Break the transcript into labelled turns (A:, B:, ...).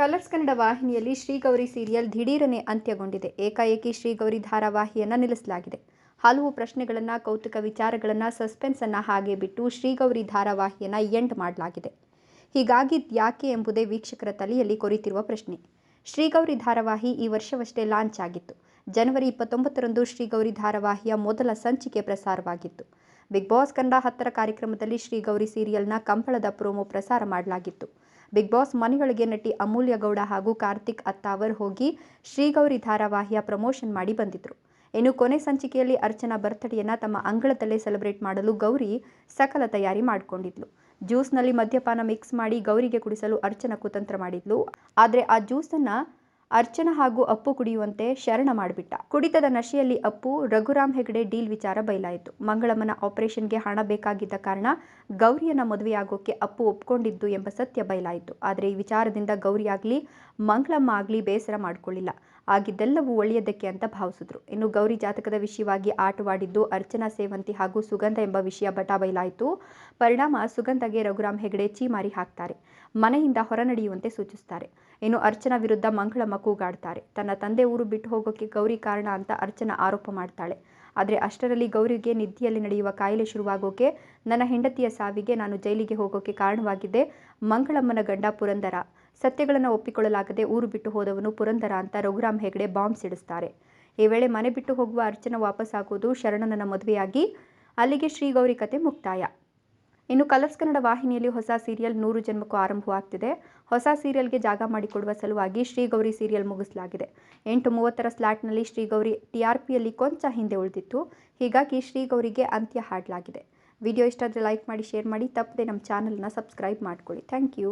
A: Colours Kannada ವಾಹಿನಿಯಲ್ಲಿ Shri Gowri serial ದಿಢೀರನೆ ಅಂತ್ಯಗೊಂಡಿದೆ. ಏಕಾಏಕಿ ಶ್ರೀಗೌರಿ ಧಾರಾವಾಹಿಯನ್ನು ನಿಲ್ಲಿಸಲಾಗಿದೆ. ಹಲವು ಪ್ರಶ್ನೆಗಳನ್ನು, ಕೌತುಕ ವಿಚಾರಗಳನ್ನು ಸಸ್ಪೆನ್ಸನ್ನು ಹಾಗೆ ಬಿಟ್ಟು ಶ್ರೀಗೌರಿ ಧಾರಾವಾಹಿಯನ್ನು ಎಂಡ್ ಮಾಡಲಾಗಿದೆ. ಹೀಗಾಗಿ ಯಾಕೆ ಎಂಬುದೇ ವೀಕ್ಷಕರ ತಲೆಯಲ್ಲಿ ಕೊರಿತಿರುವ ಪ್ರಶ್ನೆ. ಶ್ರೀಗೌರಿ ಧಾರಾವಾಹಿ ಈ ವರ್ಷವಷ್ಟೇ ಲಾಂಚ್ ಆಗಿತ್ತು. ಜನವರಿ ಇಪ್ಪತ್ತೊಂಬತ್ತರಂದು ಶ್ರೀಗೌರಿ ಧಾರಾವಾಹಿಯ ಮೊದಲ ಸಂಚಿಕೆ ಪ್ರಸಾರವಾಗಿತ್ತು. ಬಿಗ್ ಬಾಸ್ ಕನ್ನಡ ಹತ್ತರ ಕಾರ್ಯಕ್ರಮದಲ್ಲಿ ಶ್ರೀಗೌರಿ ಸೀರಿಯಲ್ನ ಕಂಬಳದ ಪ್ರೋಮೋ ಪ್ರಸಾರ ಮಾಡಲಾಗಿತ್ತು. ಬಿಗ್ ಬಾಸ್ ಮನೆಯೊಳಗೆ ನಟಿ ಅಮೂಲ್ಯ ಗೌಡ ಹಾಗೂ ಕಾರ್ತಿಕ್ ಅತ್ತಾವರ್ ಹೋಗಿ ಶ್ರೀಗೌರಿ ಧಾರಾವಾಹಿಯ ಪ್ರಮೋಷನ್ ಮಾಡಿ ಬಂದಿದ್ರು. ಇನ್ನು ಕೊನೆ ಸಂಚಿಕೆಯಲ್ಲಿ ಅರ್ಚನಾ ಬರ್ತ್ಡೇಯನ್ನು ತಮ್ಮ ಅಂಗಳದಲ್ಲೇ ಸೆಲೆಬ್ರೇಟ್ ಮಾಡಲು ಗೌರಿ ಸಕಲ ತಯಾರಿ ಮಾಡಿಕೊಂಡಿದ್ಲು. ಜ್ಯೂಸ್ನಲ್ಲಿ ಮದ್ಯಪಾನ ಮಿಕ್ಸ್ ಮಾಡಿ ಗೌರಿಗೆ ಕುಡಿಸಲು ಅರ್ಚನಾ ಕುತಂತ್ರ ಮಾಡಿದ್ಲು. ಆದರೆ ಆ ಜ್ಯೂಸನ್ನು ಅರ್ಚನಾ ಹಾಗೂ ಅಪ್ಪು ಕುಡಿಯುವಂತೆ ಶರಣ ಮಾಡಿಬಿಟ್ಟ. ಕುಡಿತದ ನಶೆಯಲ್ಲಿ ಅಪ್ಪು, ರಘುರಾಮ್ ಹೆಗಡೆ ಡೀಲ್ ವಿಚಾರ ಬಯಲಾಯಿತು. ಮಂಗಳಮ್ಮನ ಆಪರೇಷನ್ಗೆ ಹಣ ಬೇಕಾಗಿದ್ದ ಕಾರಣ ಗೌರಿಯನ್ನ ಮದುವೆಯಾಗೋಕೆ ಅಪ್ಪು ಒಪ್ಕೊಂಡಿದ್ದು ಎಂಬ ಸತ್ಯ ಬಯಲಾಯಿತು. ಆದರೆ ಈ ವಿಚಾರದಿಂದ ಗೌರಿಯಾಗ್ಲಿ ಮಂಗಳಮ್ಮ ಆಗಲಿ ಬೇಸರ ಮಾಡಿಕೊಳ್ಳಿಲ್ಲ. ಆಗಿದ್ದೆಲ್ಲವೂ ಒಳ್ಳೆಯದಕ್ಕೆ ಅಂತ ಭಾವಿಸಿದ್ರು. ಇನ್ನು ಗೌರಿ ಜಾತಕದ ವಿಷಯವಾಗಿ ಆಟವಾಡಿದ್ದು ಅರ್ಚನಾ ಸೇವಂತಿ ಹಾಗೂ ಸುಗಂಧ ಎಂಬ ವಿಷಯ ಬಟಾಬೈಲಾಯಿತು. ಪರಿಣಾಮ ಸುಗಂಧಗೆ ರಘುರಾಮ್ ಹೆಗಡೆ ಚೀಮಾರಿ ಹಾಕ್ತಾರೆ. ಮನೆಯಿಂದ ಹೊರ ನಡೆಯುವಂತೆ ಸೂಚಿಸ್ತಾರೆ. ಇನ್ನು ಅರ್ಚನಾ ವಿರುದ್ಧ ಮಂಗಳಮ್ಮ ಕೂಗಾಡ್ತಾರೆ ತನ್ನ ತಂದೆ ಊರು ಬಿಟ್ಟು ಹೋಗೋಕೆ ಗೌರಿ ಕಾರಣ ಅಂತ ಅರ್ಚನಾ ಆರೋಪ ಮಾಡ್ತಾಳೆ. ಆದರೆ ಅಷ್ಟರಲ್ಲಿ ಗೌರಿಗೆ ನಿದ್ದೆಯಲ್ಲಿ ನಡೆಯುವ ಕಾಯಿಲೆ ಶುರುವಾಗೋಕೆ, ನನ್ನ ಹೆಂಡತಿಯ ಸಾವಿಗೆ ನಾನು ಜೈಲಿಗೆ ಹೋಗೋಕೆ ಕಾರಣವಾಗಿದೆ. ಮಂಗಳಮ್ಮನ ಗಂಡ ಪುರಂದರ. ಸತ್ಯಗಳನ್ನು ಒಪ್ಪಿಕೊಳ್ಳಲಾಗದೆ ಊರು ಬಿಟ್ಟು ಹೋದವನು ಪುರಂದರ ಅಂತ ರಘುರಾಮ್ ಹೆಗಡೆ ಬಾಂಬ್ ಸಿಡಿಸ್ತಾರೆ. ಈ ವೇಳೆ ಮನೆ ಬಿಟ್ಟು ಹೋಗುವ ಅರ್ಚನ ವಾಪಸ್ ಆಗೋದು ಶರಣನನ್ನ ಮದುವೆಯಾಗಿ ಅಲ್ಲಿಗೆ ಶ್ರೀಗೌರಿ ಕತೆ ಮುಕ್ತಾಯ. ಇನ್ನು ಕಲರ್ಸ್ ಕನ್ನಡ ವಾಹಿನಿಯಲ್ಲಿ ಹೊಸ ಸೀರಿಯಲ್ ನೂರು ಜನ್ಮಕ್ಕೂ ಆರಂಭವಾಗ್ತಿದೆ. ಹೊಸ ಸೀರಿಯಲ್ಗೆ ಜಾಗ ಮಾಡಿಕೊಡುವ ಸಲುವಾಗಿ ಶ್ರೀಗೌರಿ ಸೀರಿಯಲ್ ಮುಗಿಸಲಾಗಿದೆ. ಎಂಟು ಮೂವತ್ತರ ಸ್ಲಾಟ್ನಲ್ಲಿ ಶ್ರೀಗೌರಿ ಟಿ ಆರ್ ಪಿಯಲ್ಲಿ ಕೊಂಚ ಹಿಂದೆ ಉಳಿದಿತ್ತು. ಹೀಗಾಗಿ ಶ್ರೀಗೌರಿಗೆ ಅಂತ್ಯ ಹಾಡಲಾಗಿದೆ. ವಿಡಿಯೋ ಇಷ್ಟ ಆದರೆ ಲೈಕ್ ಮಾಡಿ, ಶೇರ್ ಮಾಡಿ, ತಪ್ಪದೆ ನಮ್ಮ ಚಾನಲ್ನ ಸಬ್ಸ್ಕ್ರೈಬ್ ಮಾಡ್ಕೊಳ್ಳಿ. Thank you.